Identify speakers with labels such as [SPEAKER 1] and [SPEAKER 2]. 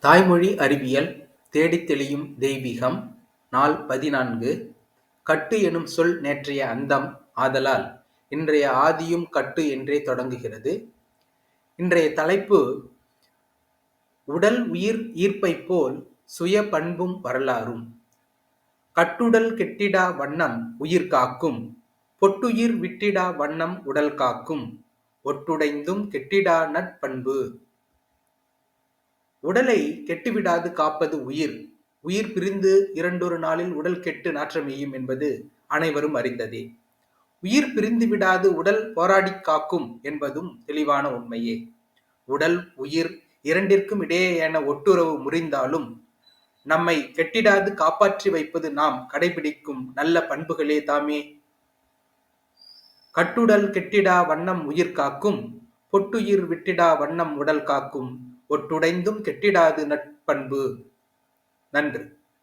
[SPEAKER 1] தாய்மொழி அறிவியல் தேடித் தெளியும் தெய்வீகம். நாள் பதினான்கு. கட்டு எனும் சொல் நேற்றைய அந்தம் ஆதலால் இன்றைய ஆதியும் கட்டு என்றே தொடங்குகிறது. இன்றைய தலைப்பு உடல் உயிர் ஈர்ப்பைப் போல் சுய பண்பும் வரலாறும். கட்டுடல் கெட்டிடா வண்ணம் உயிர் காக்கும். பொட்டுயிர் விட்டிடா வண்ணம் உடல் காக்கும். ஒட்டுடைந்தும் கெட்டிடா நட்பண்பு. உடலை கெட்டுவிடாது காப்பது உயிர். உயிர் பிரிந்து இரண்டொரு நாளில் உடல் கெட்டு நாற்றமெய்யும் என்பது அனைவரும் அறிந்ததே. உயிர் பிரிந்து விடாது உடல் போராடி காக்கும் என்பதும் தெளிவான உண்மையே. உடல் உயிர் இரண்டிற்கும் இடையேயான ஒட்டுறவு முறிந்தாலும் நம்மை கெட்டிடாது காப்பாற்றி வைப்பது நாம் கடைபிடிக்கும் நல்ல பண்புகளே தாமே. கட்டுடல் கெட்டிடா வண்ணம் உயிர் காக்கும் பொட்டுயிர் விட்டிடா வண்ணம் உடல் காக்கும் ஒட்டுடைந்தும் கெட்டிடாது நட்பண்பு. நன்று.